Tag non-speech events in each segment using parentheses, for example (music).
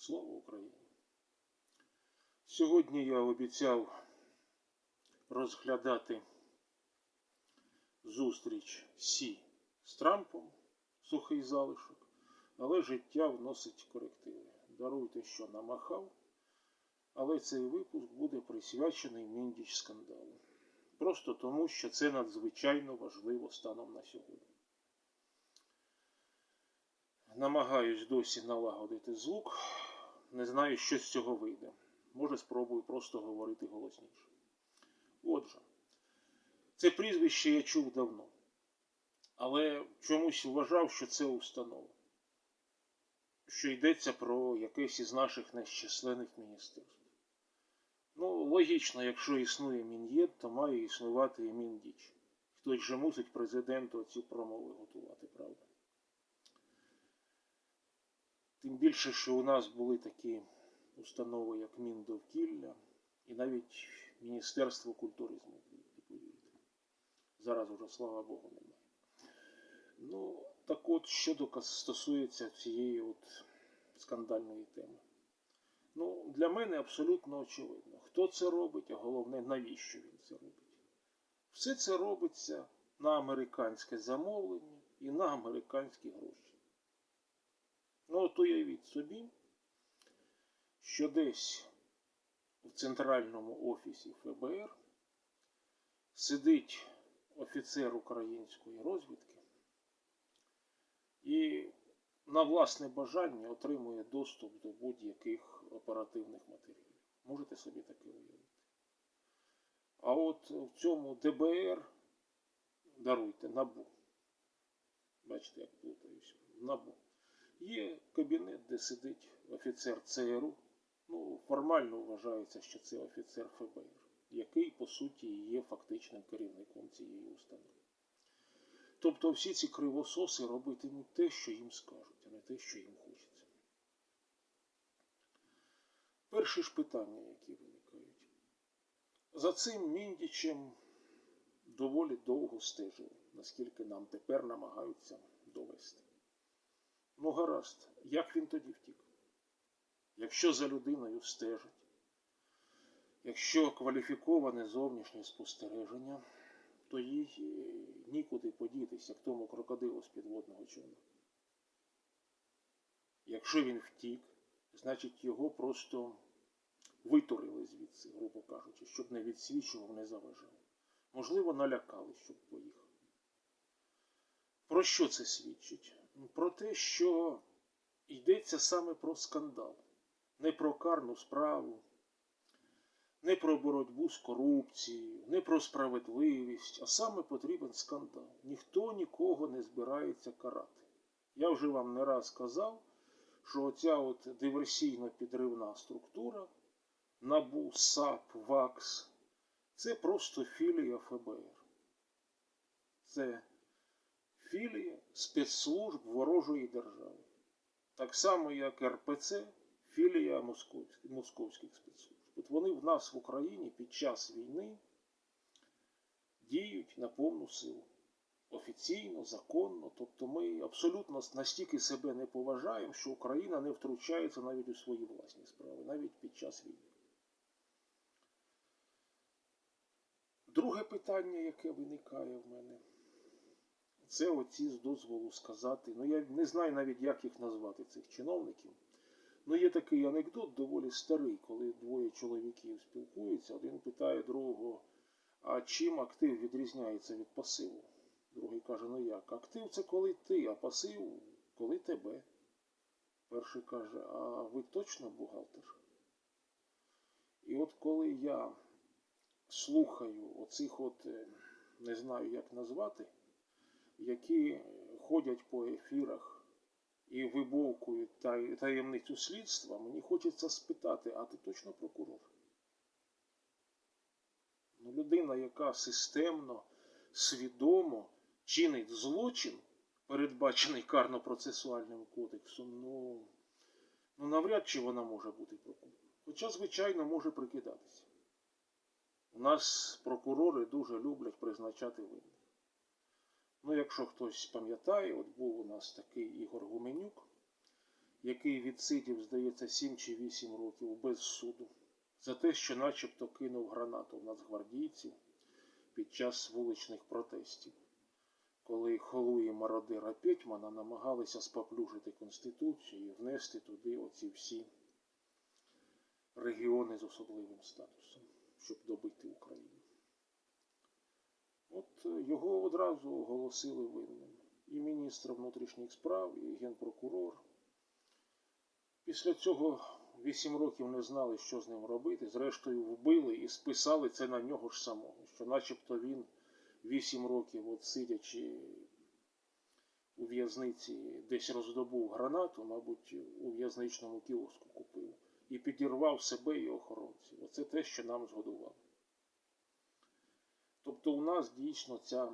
Слава Україні! Сьогодні я обіцяв розглядати зустріч Сі з Трампом, сухий залишок, але життя вносить корективи. Даруйте, що намахав, але цей випуск буде присвячений Міндіч скандалу. Просто тому, що це надзвичайно важливо станом на сьогодні. Намагаюсь досі налагодити звук. Не знаю, що з цього вийде. Може, спробую просто говорити голосніше. Отже, це прізвище я чув давно, але чомусь вважав, що це установа, що йдеться про якесь із наших нещисленних міністерств. Ну, логічно, якщо існує Мін'єд, то має існувати і Міндіч. Хтось же мусить президенту ці промови готувати, правда? Тим більше, що у нас були такі установи, як Міндовкілля, і навіть Міністерство культуризму, не повірите. Зараз уже, слава Богу, немає. Ну, так от, що стосується цієї от скандальної теми. Ну, для мене абсолютно очевидно, хто це робить, а головне, навіщо він це робить. Все це робиться на американське замовлення і на американські гроші. Ну, от уявіть собі, що десь в центральному офісі ФБР сидить офіцер української розвідки і на власне бажання отримує доступ до будь-яких оперативних матеріалів. Можете собі таке уявити. А от в цьому ДБР, даруйте, набу. Бачите, як плутаюсь. Набу. Є кабінет, де сидить офіцер ЦРУ. Ну, формально вважається, що це офіцер ФБР, який, по суті, є фактичним керівником цієї установи. Тобто всі ці кривососи робитимуть те, що їм скажуть, а не те, що їм хочеться. Перші ж питання, які виникають. За цим міндічем доволі довго стежили, наскільки нам тепер намагаються довести. Ну, гаразд, як він тоді втік? Якщо за людиною стежать, якщо кваліфіковане зовнішнє спостереження, то їй е, нікуди подітися к тому крокодилу з підводного човна. Якщо він втік, значить його просто витурили звідси, грубо кажучи, щоб не відсвічував, не заважав. Можливо, налякали, щоб поїхав. Про що це свідчить? Про те, що йдеться саме про скандал, не про карну справу, не про боротьбу з корупцією, не про справедливість, а саме потрібен скандал. Ніхто нікого не збирається карати. Я вже вам не раз казав, що оця от диверсійно-підривна структура НАБУ, САП, ВАКС це просто філія ФБР. Це філія спецслужб ворожої держави. Так само, як РПЦ, філія московських, спецслужб. От вони в нас в Україні під час війни діють на повну силу. Офіційно, законно. Тобто ми абсолютно настільки себе не поважаємо, що Україна не втручається навіть у свої власні справи, навіть під час війни. Друге питання, яке виникає в мене, це оці з дозволу сказати. Ну, я не знаю навіть, як їх назвати, цих чиновників. Ну, є такий анекдот доволі старий, коли двоє чоловіків спілкуються, один питає другого, а чим актив відрізняється від пасиву? Другий каже, ну як? Актив це коли ти, а пасив коли тебе. Перший каже, а ви точно бухгалтер? І от коли я слухаю оцих от, е, не знаю як назвати, які ходять по ефірах і вибовкують таємницю слідства, мені хочеться спитати, а ти точно прокурор? Ну, людина, яка системно, свідомо чинить злочин, передбачений карно-процесуальним кодексом, ну, ну навряд чи вона може бути прокурором. Хоча, звичайно, може прикидатися. У нас прокурори дуже люблять призначати винних. Ну, якщо хтось пам'ятає, от був у нас такий Ігор Гуменюк, який відсидів, здається, 7 чи 8 років без суду, за те, що начебто кинув гранату в нацгвардійців під час вуличних протестів, коли Холу і мародира Петьмана намагалися споплюжити Конституцію і внести туди оці всі регіони з особливим статусом, щоб добити Україну. От е, його одразу оголосили винним. І міністр внутрішніх справ, і генпрокурор. Після цього вісім років не знали, що з ним робити. Зрештою, вбили і списали це на нього ж самого, що начебто він вісім років, от сидячи у в'язниці, десь роздобув гранату, мабуть, у в'язничному кіоску купив, і підірвав себе і охоронців. Оце те, що нам згодувало. Тобто у нас дійсно ця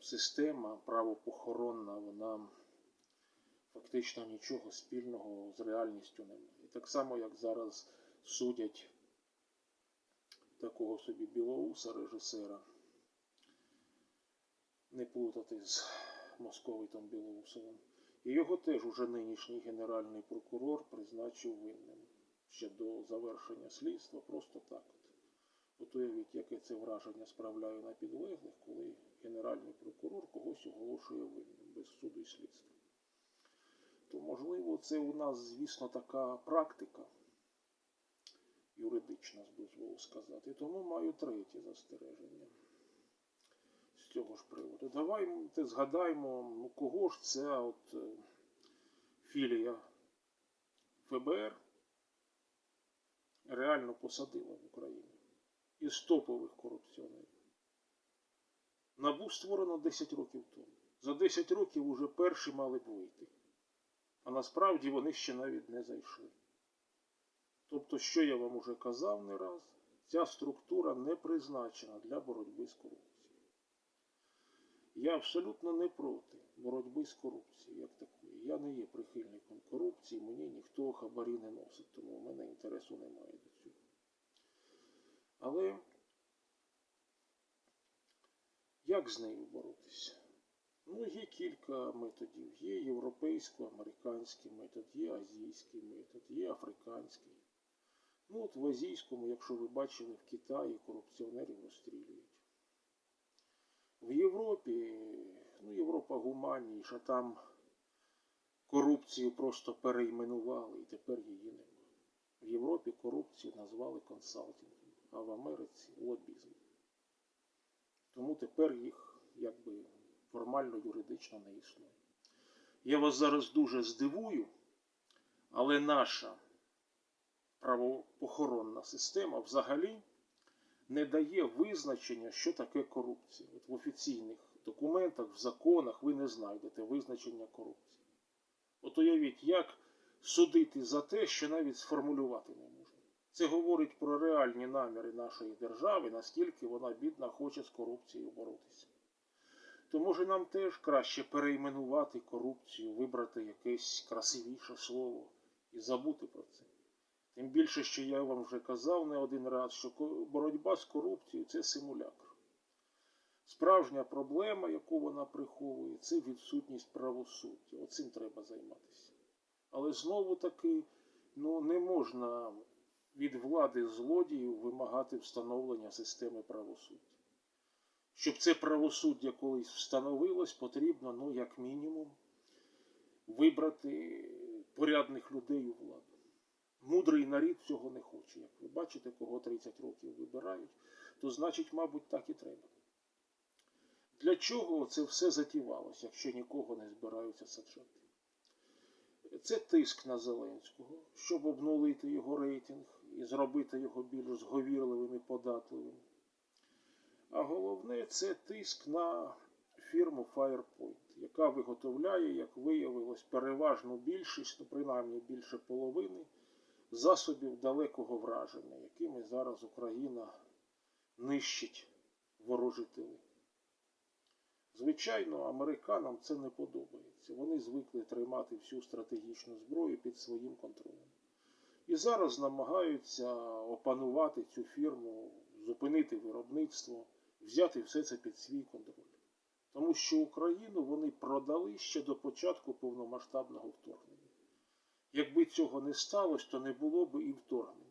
система правопохоронна, вона фактично нічого спільного з реальністю не має. І так само, як зараз судять такого собі білоуса режисера, не плутати з московитом Білоусовим. І його теж уже нинішній генеральний прокурор призначив винним ще до завершення слідства, просто так от. Уявіть, яке це враження справляє на підлеглих, коли генеральний прокурор когось оголошує винним без суду і слідства. То, можливо, це у нас, звісно, така практика юридична, з дозволу сказати. Тому маю третє застереження з цього ж приводу. Давайте згадаємо, ну кого ж це от е, філія ФБР реально посадила в Україні із топових корупціонерів. Набу створено 10 років тому. За 10 років уже перші мали б вийти. А насправді вони ще навіть не зайшли. Тобто, що я вам уже казав не раз, ця структура не призначена для боротьби з корупцією. Я абсолютно не проти боротьби з корупцією, як такої. Я не є прихильником корупції, мені ніхто хабарі не носить, тому в мене інтересу немає. Але як з нею боротися? Ну, є кілька методів. Є європейсько-американський метод, є азійський метод, є африканський. Ну, от в азійському, якщо ви бачили, в Китаї корупціонерів розстрілюють. В Європі, ну, Європа гуманніша, там корупцію просто перейменували і тепер її нема. В Європі корупцію назвали консалтингом, а в Америці лобізм. Тому тепер їх якби формально юридично не існує. Я вас зараз дуже здивую, але наша правоохоронна система взагалі не дає визначення, що таке корупція. От в офіційних документах, в законах ви не знайдете визначення корупції. От уявіть, як судити за те, що навіть сформулювати не можна. Це говорить про реальні наміри нашої держави, наскільки вона бідна хоче з корупцією боротися. То може нам теж краще перейменувати корупцію, вибрати якесь красивіше слово і забути про це. Тим більше, що я вам вже казав не один раз, що боротьба з корупцією це симулякр. Справжня проблема, яку вона приховує, це відсутність правосуддя. Оцим треба займатися. Але знову таки ну, не можна від влади злодіїв вимагати встановлення системи правосуддя. Щоб це правосуддя колись встановилось, потрібно, ну, як мінімум, вибрати порядних людей у владу. Мудрий нарід цього не хоче. Як ви бачите, кого 30 років вибирають, то значить, мабуть, так і треба. Для чого це все затівалося, якщо нікого не збираються саджати? Це тиск на Зеленського, щоб обнулити його рейтинг і зробити його більш зговірливим і податливим. А головне це тиск на фірму Firepoint, яка виготовляє, як виявилось, переважну більшість, ну принаймні більше половини засобів далекого враження, якими зараз Україна нищить ворожі тили. Звичайно, американам це не подобається. Вони звикли тримати всю стратегічну зброю під своїм контролем. І зараз намагаються опанувати цю фірму, зупинити виробництво, взяти все це під свій контроль. Тому що Україну вони продали ще до початку повномасштабного вторгнення. Якби цього не сталося, то не було б і вторгнення.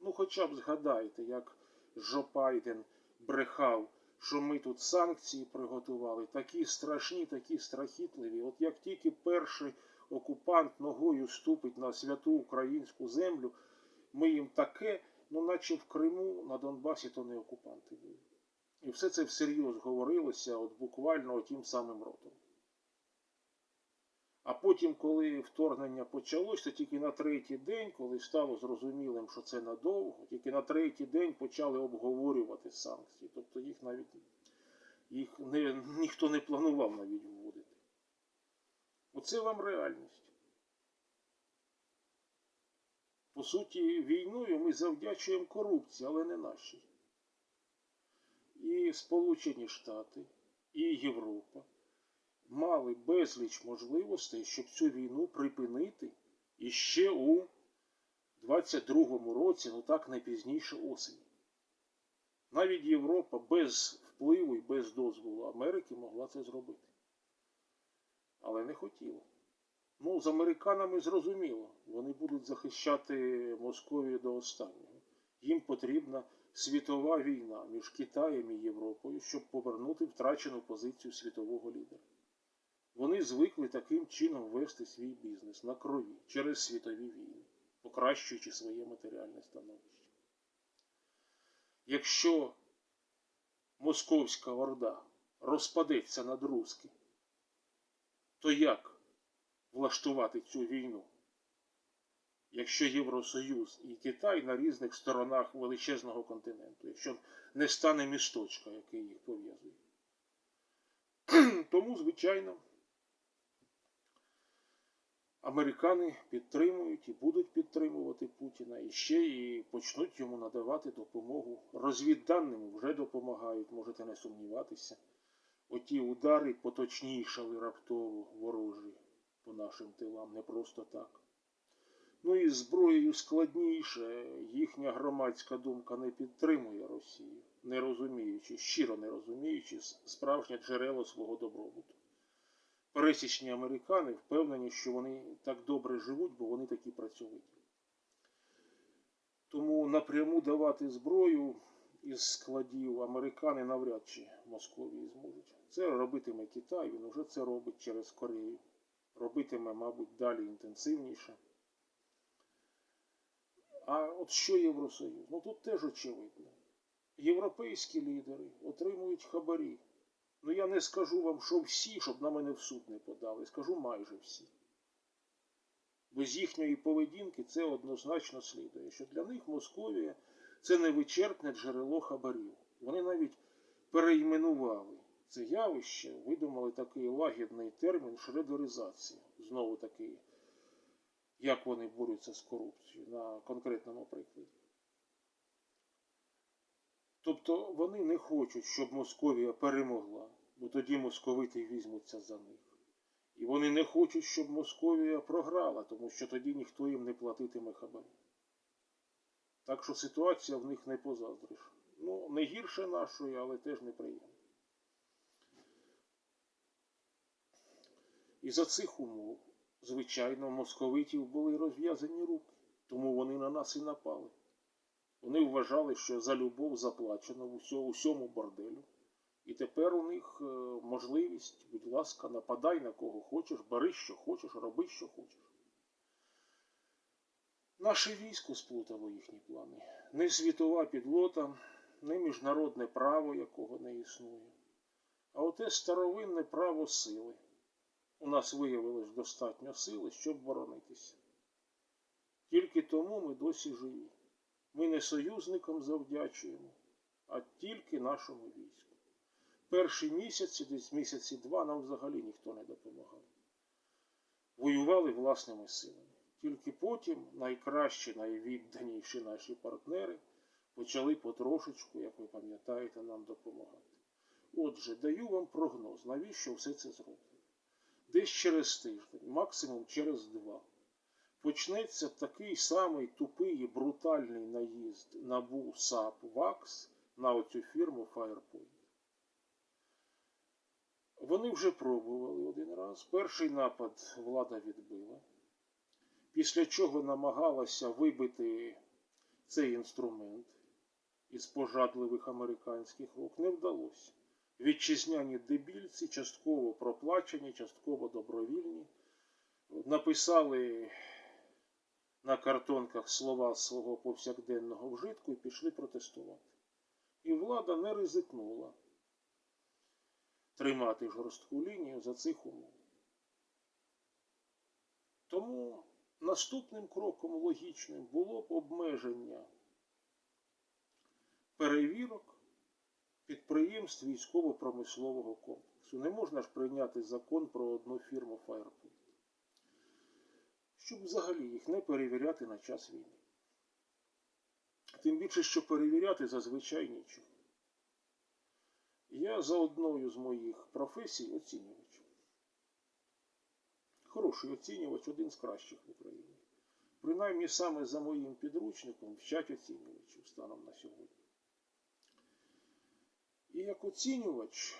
Ну, хоча б згадайте, як Жо Байден брехав, що ми тут санкції приготували, такі страшні, такі страхітливі. От як тільки перший окупант ногою ступить на святу українську землю, ми їм таке, ну наче в Криму на Донбасі то не окупанти були. І все це всерйоз говорилося от буквально тим самим ротом. А потім, коли вторгнення почалось, то тільки на третій день, коли стало зрозумілим, що це надовго, тільки на третій день почали обговорювати санкції. Тобто їх навіть їх не, ніхто не планував навіть. Оце вам реальність. По суті, війною ми завдячуємо корупції, але не нашій. І Сполучені Штати, і Європа мали безліч можливостей, щоб цю війну припинити іще у 22-му році, ну так найпізніше осені. Навіть Європа без впливу і без дозволу Америки могла це зробити. Але не хотіла. Ну, з американами зрозуміло, вони будуть захищати Московію до останнього. Їм потрібна світова війна між Китаєм і Європою, щоб повернути втрачену позицію світового лідера. Вони звикли таким чином вести свій бізнес на крові через світові війни, покращуючи своє матеріальне становище. Якщо Московська Орда розпадеться над Руським, то як влаштувати цю війну? Якщо Євросоюз і Китай на різних сторонах величезного континенту, якщо не стане місточка, який їх пов'язує. (clears throat) Тому, звичайно, американи підтримують і будуть підтримувати Путіна і ще і почнуть йому надавати допомогу. Розвідданим вже допомагають, можете не сумніватися. Оті удари поточнішали раптово ворожі по нашим тилам, не просто так. Ну і зброєю складніше, їхня громадська думка не підтримує Росію, не розуміючи, щиро не розуміючи справжнє джерело свого добробуту. Пересічні американи впевнені, що вони так добре живуть, бо вони такі працьовиті. Тому напряму давати зброю із складів американи навряд чи Московії зможуть. Це робитиме Китай, він уже це робить через Корею. Робитиме, мабуть, далі інтенсивніше. А от що Євросоюз? Ну тут теж очевидно. Європейські лідери отримують хабарі. Ну я не скажу вам, що всі, щоб на мене в суд не подали. Скажу майже всі. Без їхньої поведінки це однозначно слідує, що для них Московія це невичерпне джерело хабарів. Вони навіть перейменували це явище, видумали такий лагідний термін шредеризація. Знову таки, як вони борються з корупцією на конкретному прикладі. Тобто вони не хочуть, щоб Московія перемогла, бо тоді московити візьмуться за них. І вони не хочуть, щоб Московія програла, тому що тоді ніхто їм не платитиме хабарі. Так що ситуація в них не позаздриш. Ну, не гірше нашої, але теж неприємна. І за цих умов, звичайно, московитів були розв'язані руки, тому вони на нас і напали. Вони вважали, що за любов заплачено в усьому борделю. І тепер у них е, можливість, будь ласка, нападай на кого хочеш, бери, що хочеш, роби, що хочеш. Наше військо сплутало їхні плани. Не світова підлота, не міжнародне право, якого не існує, а оте старовинне право сили. У нас виявилось достатньо сили, щоб боронитися. Тільки тому ми досі живі. Ми не союзникам завдячуємо, а тільки нашому війську. Перші місяці, десь місяці два, нам взагалі ніхто не допомагав. Воювали власними силами. Тільки потім найкращі, найвідданіші наші партнери почали потрошечку, як ви пам'ятаєте, нам допомагати. Отже, даю вам прогноз, навіщо все це зроблено. Десь через тиждень, максимум через два почнеться такий самий тупий і брутальний наїзд НАБУ САП ВАКС на оцю фірму Firepoint. Вони вже пробували один раз. Перший напад влада відбила. Після чого намагалася вибити цей інструмент із пожадливих американських рук, не вдалося. Вітчизняні дебільці, частково проплачені, частково добровільні, написали на картонках слова свого повсякденного вжитку і пішли протестувати. І влада не ризикнула тримати жорстку лінію за цих умов. Тому наступним кроком логічним було б обмеження перевірок підприємств військово-промислового комплексу. Не можна ж прийняти закон про одну фірму Firepoint, щоб взагалі їх не перевіряти на час війни. Тим більше, що перевіряти зазвичай нічого. Я за одною з моїх професій оцінювач. Хороший оцінювач, один з кращих в Україні. Принаймні саме за моїм підручником вчать оцінювачів станом на сьогодні. І як оцінювач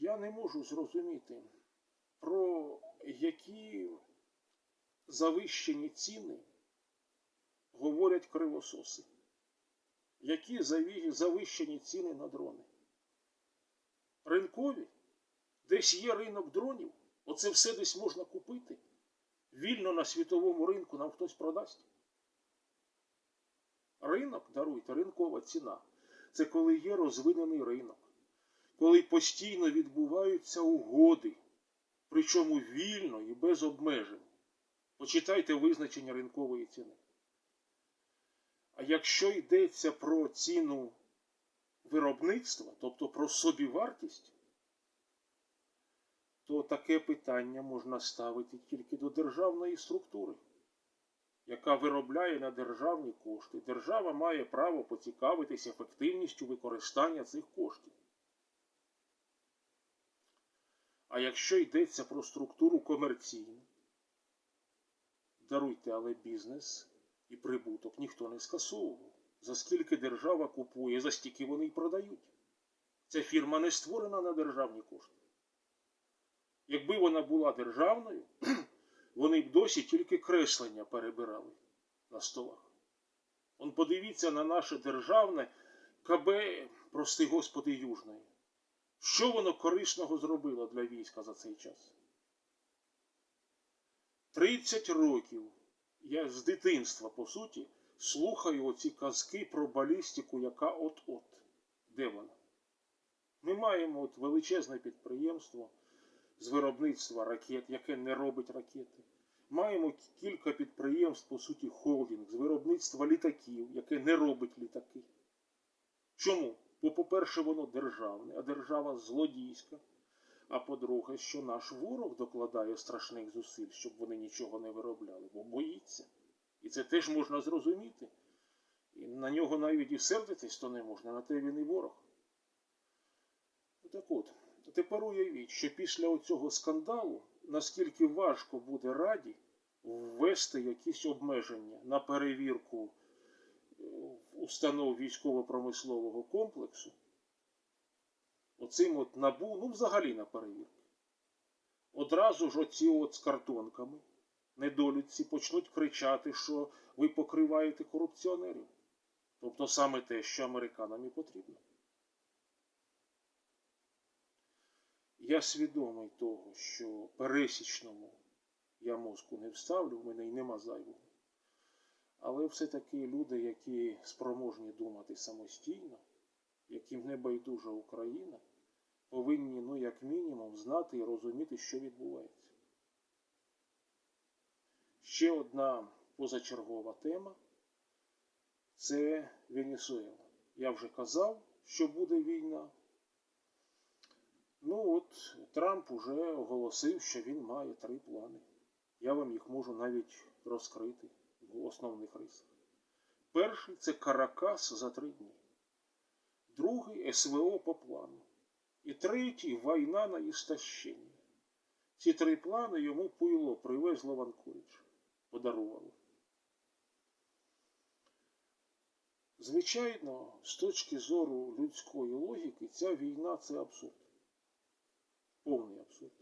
я не можу зрозуміти, про які завищені ціни говорять кривососи. Які завищені ціни на дрони? Ринкові? Десь є ринок дронів, оце все десь можна купити. Вільно на світовому ринку нам хтось продасть. Ринок, даруйте, ринкова ціна. Це коли є розвинений ринок, коли постійно відбуваються угоди, причому вільно і без обмежень. Почитайте визначення ринкової ціни. А якщо йдеться про ціну виробництва, тобто про собівартість, то таке питання можна ставити тільки до державної структури, яка виробляє на державні кошти. Держава має право поцікавитись ефективністю використання цих коштів. А якщо йдеться про структуру комерційну, даруйте, але бізнес і прибуток ніхто не скасовував. За скільки держава купує, за стільки вони й продають. Ця фірма не створена на державні кошти. Якби вона була державною, (clears throat) вони б досі тільки креслення перебирали на столах. Он подивіться на наше державне КБ, прости Господи, Южної. Що воно корисного зробило для війська за цей час? 30 років я з дитинства, по суті, слухаю оці казки про балістику, яка от-от. Де вона? Ми маємо от величезне підприємство з виробництва ракет, яке не робить ракети. Маємо кілька підприємств, по суті, холдинг з виробництва літаків, яке не робить літаки. Чому? Бо, по-перше, воно державне, а держава злодійська. А по-друге, що наш ворог докладає страшних зусиль, щоб вони нічого не виробляли, бо боїться. І це теж можна зрозуміти. І на нього навіть і сердитись то не можна, на те він і ворог. Так от, тепер уявіть, що після оцього скандалу, наскільки важко буде раді ввести якісь обмеження на перевірку е, установ військово-промислового комплексу, оцим от набу, ну взагалі на перевірку. Одразу ж оці от з картонками недолюдці почнуть кричати, що ви покриваєте корупціонерів. Тобто саме те, що американам і потрібно. Я свідомий того, що пересічному я мозку не вставлю, в мене й нема зайвого. Але все-таки люди, які спроможні думати самостійно, яким не байдужа Україна, повинні, ну, як мінімум, знати і розуміти, що відбувається. Ще одна позачергова тема це Венесуела. Я вже казав, що буде війна. От Трамп уже оголосив, що він має три плани. Я вам їх можу навіть розкрити в основних рисах. Перший це Каракас за три дні. Другий СВО по плану. І третій війна на істощення. Ці три плани йому пуйло привезло в. Подарувало. Звичайно, з точки зору людської логіки, ця війна це абсурд. Повний абсурд.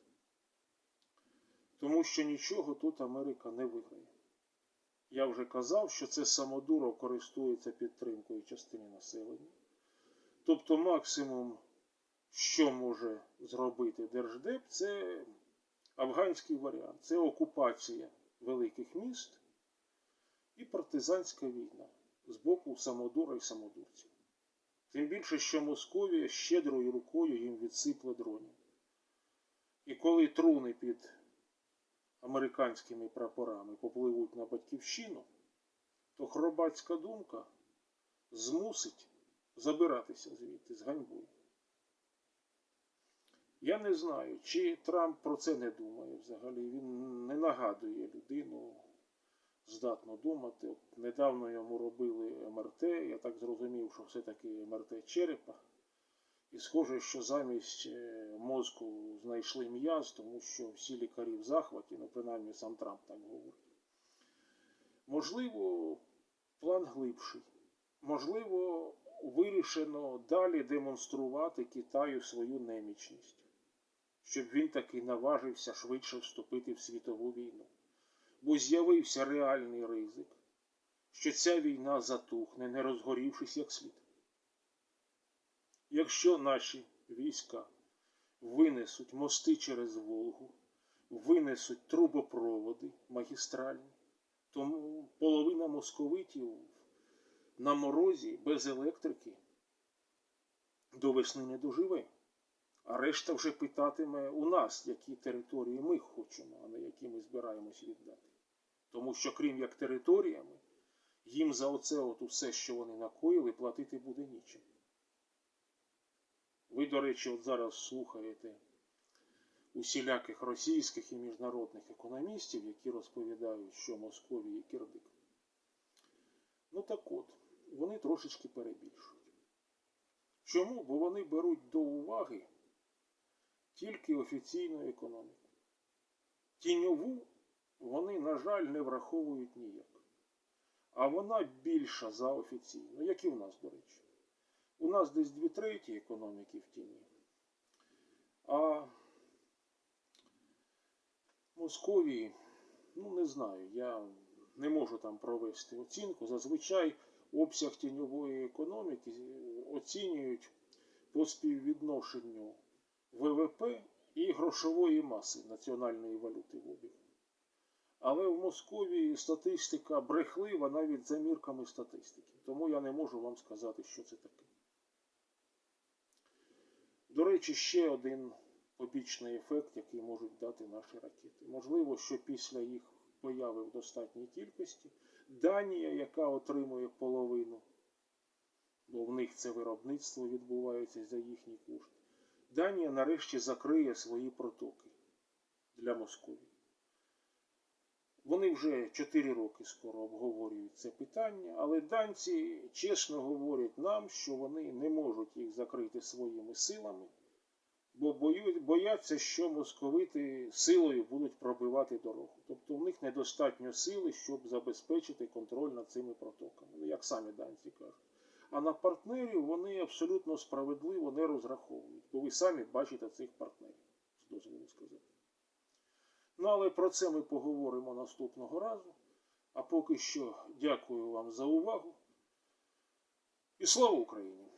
Тому що нічого тут Америка не виграє. Я вже казав, що це самодуров користується підтримкою частини населення. Тобто максимум, що може зробити Держдеп, це афганський варіант. Це окупація великих міст і партизанська війна з боку самодура і самодурців. Тим більше, що Московія щедрою рукою їм відсипле дронів. І коли труни під американськими прапорами попливуть на батьківщину, то хробацька думка змусить забиратися звідти з ганьбою. Я не знаю, чи Трамп про це не думає взагалі. Він не нагадує людину, здатно думати. От недавно йому робили МРТ, я так зрозумів, що все-таки МРТ черепа. І схоже, що замість е, мозку знайшли м'яз, тому що всі лікарі в захваті, ну принаймні сам Трамп так говорить. Можливо, план глибший. Можливо, вирішено далі демонструвати Китаю свою немічність, щоб він таки наважився швидше вступити в світову війну. Бо з'явився реальний ризик, що ця війна затухне, не розгорівшись як слід. Якщо наші війська винесуть мости через Волгу, винесуть трубопроводи магістральні, то половина московитів на морозі без електрики до весни не доживе. А решта вже питатиме у нас, які території ми хочемо, а не які ми збираємось віддати. Тому що, крім як територіями, їм за оце от усе, що вони накоїли, платити буде нічим. Ви, до речі, от зараз слухаєте усіляких російських і міжнародних економістів, які розповідають, що Московії кирдик. Ну так от, вони трошечки перебільшують. Чому? Бо вони беруть до уваги тільки офіційну економіку. Тіньову вони, на жаль, не враховують ніяк. А вона більша за офіційну, як і в нас, до речі. У нас десь дві треті економіки в тіні. А Московії, ну не знаю, я не можу там провести оцінку. Зазвичай обсяг тіньової економіки оцінюють по співвідношенню ВВП і грошової маси національної валюти в обігу. Але в Московії статистика брехлива навіть за мірками статистики. Тому я не можу вам сказати, що це таке. До речі, ще один побічний ефект, який можуть дати наші ракети. Можливо, що після їх появи в достатній кількості Данія, яка отримує половину, бо в них це виробництво відбувається за їхній кошти. Данія нарешті закриє свої протоки для Московії. Вони вже 4 роки скоро обговорюють це питання, але данці чесно говорять нам, що вони не можуть їх закрити своїми силами, бо бояться, що московити силою будуть пробивати дорогу. Тобто в них недостатньо сили, щоб забезпечити контроль над цими протоками, ну, як самі данці кажуть. А на партнерів вони абсолютно справедливо не розраховують, бо ви самі бачите цих партнерів, дозволу сказати. Ну, але про це ми поговоримо наступного разу. А поки що дякую вам за увагу. І слава Україні!